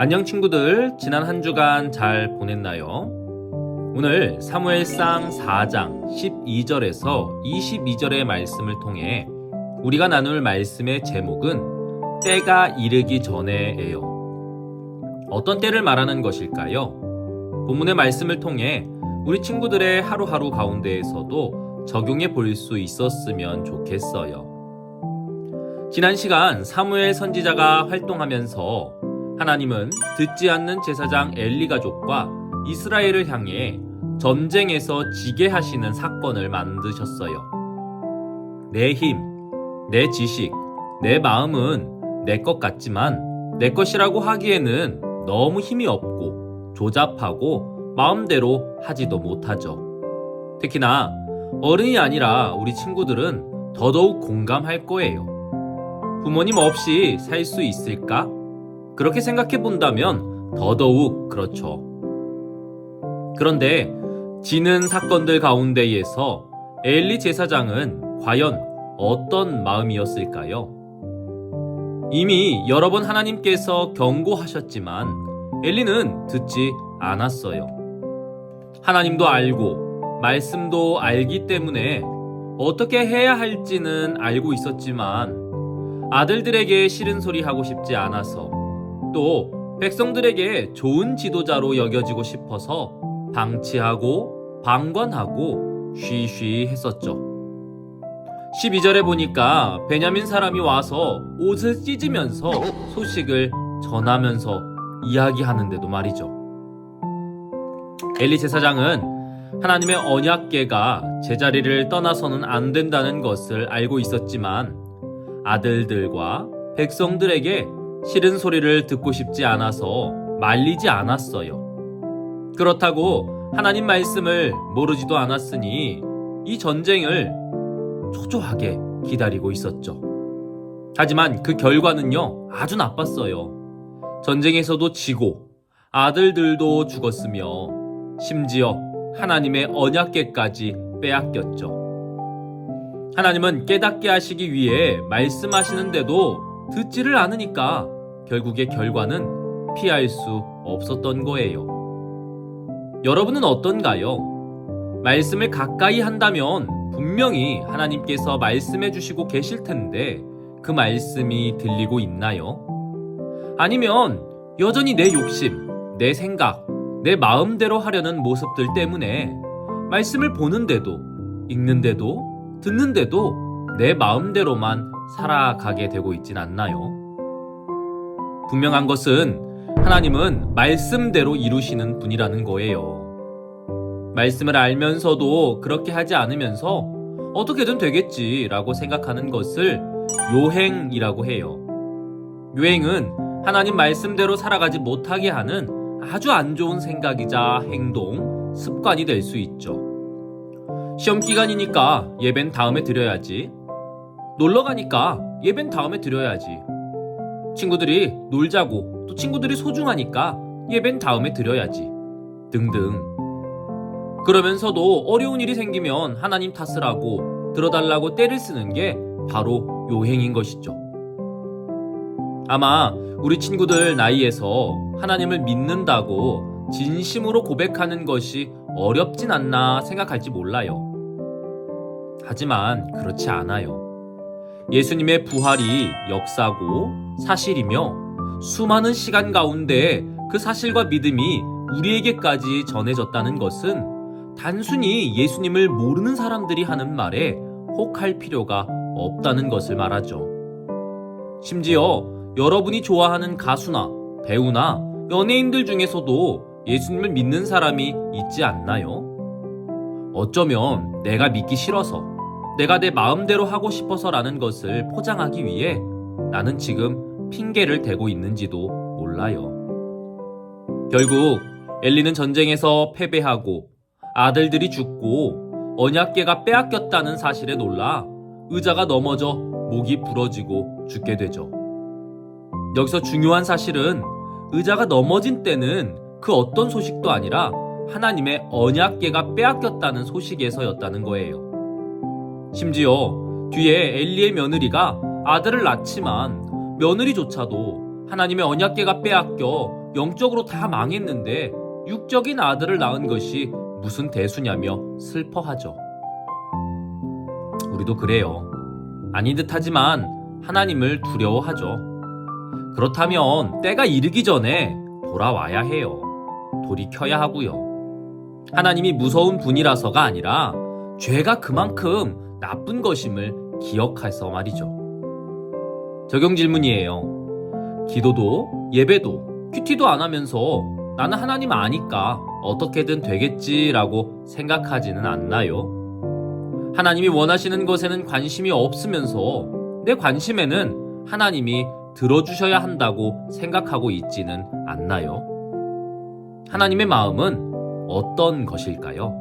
안녕 친구들, 지난 한 주간 잘 보냈나요? 오늘 사무엘상 4장 12절에서 22절의 말씀을 통해 우리가 나눌 말씀의 제목은 때가 이르기 전에예요. 어떤 때를 말하는 것일까요? 본문의 말씀을 통해 우리 친구들의 하루하루 가운데에서도 적용해 볼 수 있었으면 좋겠어요. 지난 시간 사무엘 선지자가 활동하면서 하나님은 듣지 않는 제사장 엘리 가족과 이스라엘을 향해 전쟁에서 지게 하시는 사건을 만드셨어요. 내 힘, 내 지식, 내 마음은 내 것 같지만 내 것이라고 하기에는 너무 힘이 없고 조잡하고 마음대로 하지도 못하죠. 특히나 어른이 아니라 우리 친구들은 더더욱 공감할 거예요. 부모님 없이 살 수 있을까? 그렇게 생각해 본다면 더더욱 그렇죠. 그런데 지는 사건들 가운데에서 엘리 제사장은 과연 어떤 마음이었을까요? 이미 여러 번 하나님께서 경고하셨지만 엘리는 듣지 않았어요. 하나님도 알고 말씀도 알기 때문에 어떻게 해야 할지는 알고 있었지만 아들들에게 싫은 소리 하고 싶지 않아서 또 백성들에게 좋은 지도자로 여겨지고 싶어서 방치하고 방관하고 쉬쉬 했었죠. 12절에 보니까 베냐민 사람이 와서 옷을 찢으면서 소식을 전하면서 이야기하는데도 말이죠. 엘리 제사장은 하나님의 언약계가 제자리를 떠나서는 안 된다는 것을 알고 있었지만 아들들과 백성들에게 싫은 소리를 듣고 싶지 않아서 말리지 않았어요. 그렇다고 하나님 말씀을 모르지도 않았으니 이 전쟁을 초조하게 기다리고 있었죠. 하지만 그 결과는요, 아주 나빴어요. 전쟁에서도 지고 아들들도 죽었으며 심지어 하나님의 언약계까지 빼앗겼죠. 하나님은 깨닫게 하시기 위해 말씀하시는데도 듣지를 않으니까 결국의 결과는 피할 수 없었던 거예요. 여러분은 어떤가요? 말씀을 가까이 한다면 분명히 하나님께서 말씀해 주시고 계실 텐데 그 말씀이 들리고 있나요? 아니면 여전히 내 욕심, 내 생각, 내 마음대로 하려는 모습들 때문에 말씀을 보는데도, 읽는데도, 듣는데도 내 마음대로만 살아가게 되고 있진 않나요? 분명한 것은 하나님은 말씀대로 이루시는 분이라는 거예요. 말씀을 알면서도 그렇게 하지 않으면서 어떻게든 되겠지라고 생각하는 것을 요행이라고 해요. 요행은 하나님 말씀대로 살아가지 못하게 하는 아주 안 좋은 생각이자 행동, 습관이 될 수 있죠. 시험 기간이니까 예벤 다음에 드려야지. 놀러 가니까 예벤 다음에 드려야지. 친구들이 놀자고 또 친구들이 소중하니까 예벤 다음에 드려야지. 등등. 그러면서도 어려운 일이 생기면 하나님 탓을 하고 들어달라고 때를 쓰는 게 바로 요행인 것이죠. 아마 우리 친구들 나이에서 하나님을 믿는다고 진심으로 고백하는 것이 어렵진 않나 생각할지 몰라요. 하지만 그렇지 않아요. 예수님의 부활이 역사고 사실이며 수많은 시간 가운데 그 사실과 믿음이 우리에게까지 전해졌다는 것은 단순히 예수님을 모르는 사람들이 하는 말에 혹할 필요가 없다는 것을 말하죠. 심지어 여러분이 좋아하는 가수나 배우나 연예인들 중에서도 예수님을 믿는 사람이 있지 않나요? 어쩌면 내가 믿기 싫어서 내가 내 마음대로 하고 싶어서라는 것을 포장하기 위해 나는 지금 핑계를 대고 있는지도 몰라요. 결국 엘리는 전쟁에서 패배하고 아들들이 죽고 언약계가 빼앗겼다는 사실에 놀라 의자가 넘어져 목이 부러지고 죽게 되죠. 여기서 중요한 사실은 의자가 넘어진 때는 그 어떤 소식도 아니라 하나님의 언약계가 빼앗겼다는 소식에서였다는 거예요. 심지어 뒤에 엘리의 며느리가 아들을 낳지만 며느리조차도 하나님의 언약계가 빼앗겨 영적으로 다 망했는데 육적인 아들을 낳은 것이 무슨 대수냐며 슬퍼하죠. 우리도 그래요. 아닌 듯 하지만 하나님을 두려워하죠. 그렇다면 때가 이르기 전에 돌아와야 해요. 돌이켜야 하고요. 하나님이 무서운 분이라서가 아니라 죄가 그만큼 나쁜 것임을 기억해서 말이죠. 적용 질문이에요. 기도도 예배도 큐티도 안 하면서 나는 하나님 아니까 어떻게든 되겠지라고 생각하지는 않나요? 하나님이 원하시는 것에는 관심이 없으면서 내 관심에는 하나님이 들어주셔야 한다고 생각하고 있지는 않나요? 하나님의 마음은 어떤 것일까요?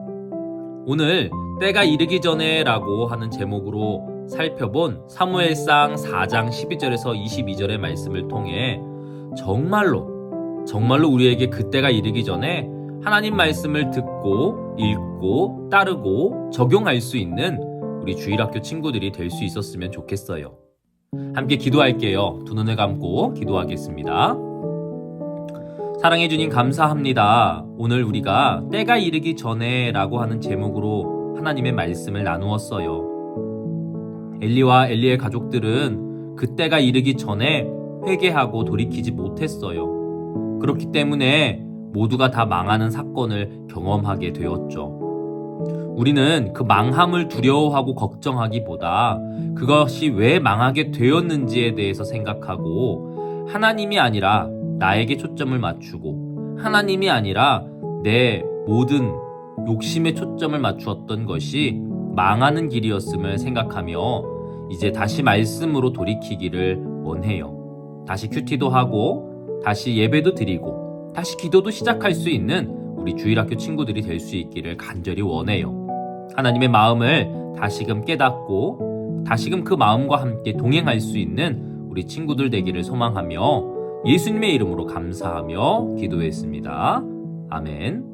오늘 때가 이르기 전에 라고 하는 제목으로 살펴본 사무엘상 4장 12절에서 22절의 말씀을 통해 정말로 정말로 우리에게 그때가 이르기 전에 하나님 말씀을 듣고 읽고 따르고 적용할 수 있는 우리 주일학교 친구들이 될 수 있었으면 좋겠어요. 함께 기도할게요. 두 눈을 감고 기도하겠습니다. 사랑해 주님 감사합니다. 오늘 우리가 때가 이르기 전에라고 하는 제목으로 하나님의 말씀을 나누었어요. 엘리와 엘리의 가족들은 그때가 이르기 전에 회개하고 돌이키지 못했어요. 그렇기 때문에 모두가 다 망하는 사건을 경험하게 되었죠. 우리는 그 망함을 두려워하고 걱정하기보다 그것이 왜 망하게 되었는지에 대해서 생각하고 하나님이 아니라 나에게 초점을 맞추고 하나님이 아니라 내 모든 욕심에 초점을 맞추었던 것이 망하는 길이었음을 생각하며 이제 다시 말씀으로 돌이키기를 원해요. 다시 큐티도 하고 다시 예배도 드리고 다시 기도도 시작할 수 있는 우리 주일학교 친구들이 될 수 있기를 간절히 원해요. 하나님의 마음을 다시금 깨닫고 다시금 그 마음과 함께 동행할 수 있는 우리 친구들 되기를 소망하며 예수님의 이름으로 감사하며 기도했습니다. 아멘.